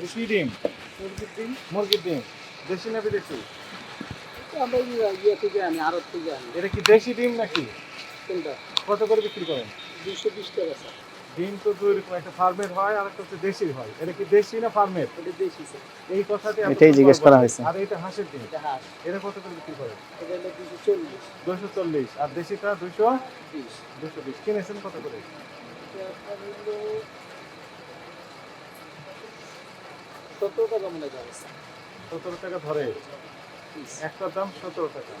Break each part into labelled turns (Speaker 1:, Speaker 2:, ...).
Speaker 1: কি ডিম?
Speaker 2: মুরগির ডিম?
Speaker 1: মুরগির ডিম। দেশি না বিদেশি?
Speaker 2: আমরা ইয়ে- থেকে আনি আড়ত থেকে আনি।
Speaker 1: এটা কি দেশি ডিম নাকি?
Speaker 2: কোনটা
Speaker 1: কত করে বিক্রি করেন?
Speaker 2: দুইশো বিশ টাকা স্যার।
Speaker 1: ডিম তো দুই রকম একটা ফার্মের হয় আর একটা হচ্ছে দেশির হয়। এটা কি দেশি না ফার্মের?
Speaker 2: এটা দেশি স্যার।
Speaker 1: এই কথাটি
Speaker 3: এটাই জিজ্ঞেস করা হয়েছে।
Speaker 1: আর এটা হাঁসের ডিম।
Speaker 2: এটা হাঁস।
Speaker 1: এটা কত করে বিক্রি করেন?
Speaker 2: এটা হলো দুশো চল্লিশ।
Speaker 1: দুশো চল্লিশ। আর দেশিটা দুশো
Speaker 2: বিশ।
Speaker 1: দুশো বিশ। কিনেছেন কত করে?
Speaker 2: টাকা মনে হয়
Speaker 1: সতেরো টাকা ধরে। একটার দাম সতেরো টাকা।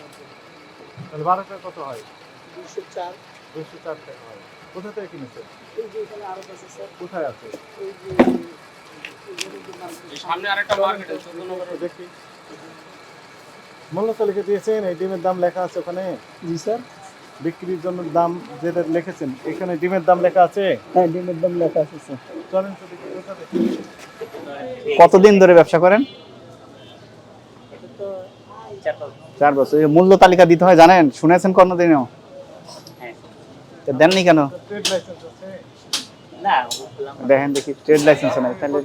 Speaker 1: তাহলে বারো টাকা কত হয়?
Speaker 2: দুশো চার।
Speaker 1: দুশো চার টাকা হয়। কোথা থেকে
Speaker 2: স্যার।
Speaker 1: কোথায় আছে?
Speaker 2: এখানে
Speaker 4: সামনে আরেকটা মার্কেট
Speaker 1: দেখি। মূল্য তালিকা দিয়েছেন এই ডিমের দাম লেখা আছে ওখানে।
Speaker 2: জি স্যার।
Speaker 1: বিক্রির জন্য দাম যেটা লিখেছেন এখানে ডিমের দাম লেখা আছে?
Speaker 2: হ্যাঁ ডিমের দাম লেখা আছে স্যার।
Speaker 1: চলেন তো
Speaker 3: কতদিন ধরে ব্যবসা করেন? চার বছর। মূল্য তালিকা দিতে হয় জানেন? শুনেছেন কোনোদিনও
Speaker 4: হ্যাঁ।
Speaker 3: দেননি কেন?
Speaker 1: ট্রেড লাইসেন্স আছে
Speaker 4: না
Speaker 3: দেখেন দেখি ট্রেড লাইসেন্স নাই তাহলে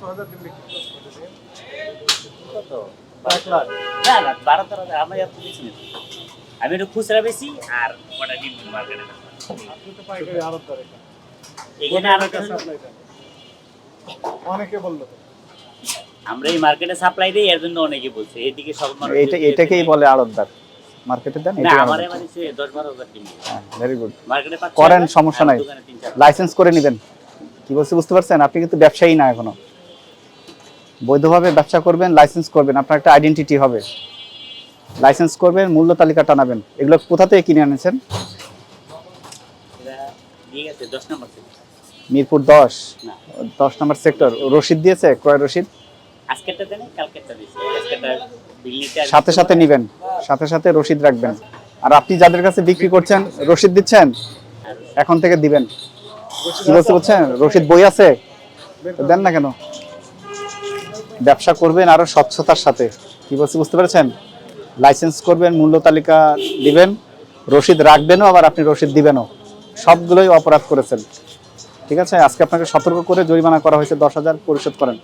Speaker 4: আমি একটু খুচরা বেশি ডিম মার্কেটে এখানে আরও
Speaker 1: অনেকে বলল
Speaker 4: আমরা এই মার্কেটে সাপ্লাই দিই এর জন্য অনেকে বলছে। এদিকে সব মানুষ
Speaker 3: এটা এটাকেই বলে আড়তদার। মার্কেটে দেন
Speaker 4: আমার। মানে ডিম
Speaker 3: হ্যাঁ ভেরি গুড
Speaker 4: মার্কেটে
Speaker 3: করেন, সমস্যা নাই। লাইসেন্স করে নেবেন। কি বলছি বুঝতে পারছেন? আপনি কিন্তু ব্যবসায়ী না এখনও। বৈধভাবে ব্যবসা করবেন লাইসেন্স করবেন আপনার একটা আইডেন্টিটি হবে। লাইসেন্স করবেন মূল্য তালিকা টানাবেন। এগুলো কোথা থেকে কিনে আনেছেন
Speaker 4: এরা দিয়ে গেছে দশ নম্বর থেকে।
Speaker 3: মিরপুর দশ। দশ নম্বর সেক্টর। রশিদ দিয়েছে? ক্রয় রশিদ?
Speaker 4: আজকেরটা দেন কালকেরটা দিয়েছে আজকেরটা বিল
Speaker 3: সাথে সাথে নিবেন। সাথে সাথে রসিদ রাখবেন। আর আপনি যাদের কাছে বিক্রি করছেন রসিদ দিচ্ছেন? এখন থেকে দিবেন। কি বলতে বলছেন? রসিদ বই আছে? দেন না কেন? ব্যবসা করবেন আরও স্বচ্ছতার সাথে। কি বলছি বুঝতে পেরেছেন? লাইসেন্স করবেন মূল্য তালিকা দিবেন। রসিদ রাখবেনও আবার আপনি রসিদ দিবেনও। সবগুলোই অপরাধ করেছেন। ঠিক আছে? আজকে আপনাকে সতর্ক করে জরিমানা করা হয়েছে দশ হাজার পরিশোধ করেন।